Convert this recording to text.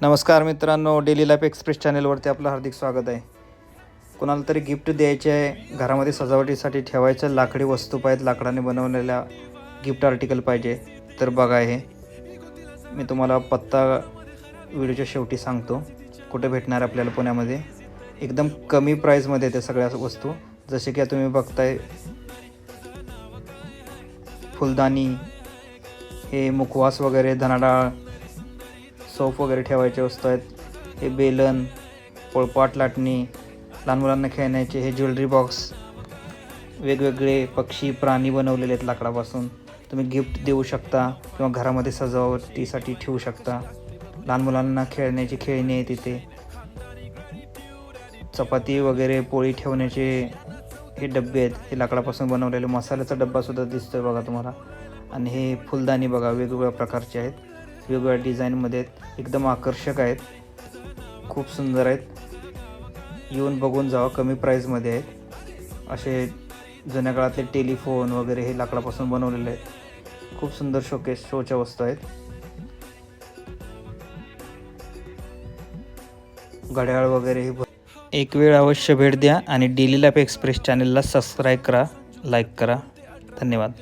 नमस्कार मित्रांनो daily life express चॅनेलवरती आपलं हार्दिक स्वागत आहे. कोणाला तरी गिफ्ट द्यायचे आहे घरामध्ये सजावटीसाठी ठेवायचं लाकडी वस्तू पाहिजेत लाकडाने बनवलेल्या गिफ्ट आर्टिकल पाहिजे तर बघा हे. मी तुम्हाला पत्ता व्हिडिओच्या शेवटी सांगतो कुठे भेटणार आपल्याला पुण्यामध्ये. एकदम कमी प्राईजमध्ये येते सगळ्या वस्तू. जसे की तुम्ही बघताय फुलदाणी हे मुखवास वगैरे धनाडाळ सोप वगैरे ठेवायचे वस्तू आहेत हे बेलन पोळपाट लाटणी लहान मुलांना खेळण्याचे हे ज्वेलरी बॉक्स वेगवेगळे पक्षी प्राणी बनवलेले आहेत लाकडापासून. तुम्ही गिफ्ट देऊ शकता किंवा घरामध्ये सजावटीसाठी ठेवू शकता. लहान मुलांना खेळण्याची खेळणी आहे तिथे चपाती वगैरे पोळी ठेवण्याचे हे डबे आहेत. हे लाकडापासून बनवलेले मसाल्याचा डब्बासुद्धा दिसतोय बघा तुम्हाला. आणि हे फुलदाणी बघा वेगवेगळ्या प्रकारचे आहेत. वेगवेगळ्या डिझाईनमध्ये आहेत एकदम आकर्षक आहेत. खूप सुंदर आहेत. येऊन बघून जावा कमी प्राईजमध्ये आहेत. असे जुन्या काळातले टेलिफोन वगैरे हे लाकडापासून बनवलेले आहेत. खूप सुंदर शोकेस शोच्या वस्तू आहेत. घड्याळ वगैरे हे एक वेळ अवश्य भेट द्या आणि डेली लाईफ एक्सप्रेस चॅनलला सबस्क्राईब करा लाईक करा. धन्यवाद.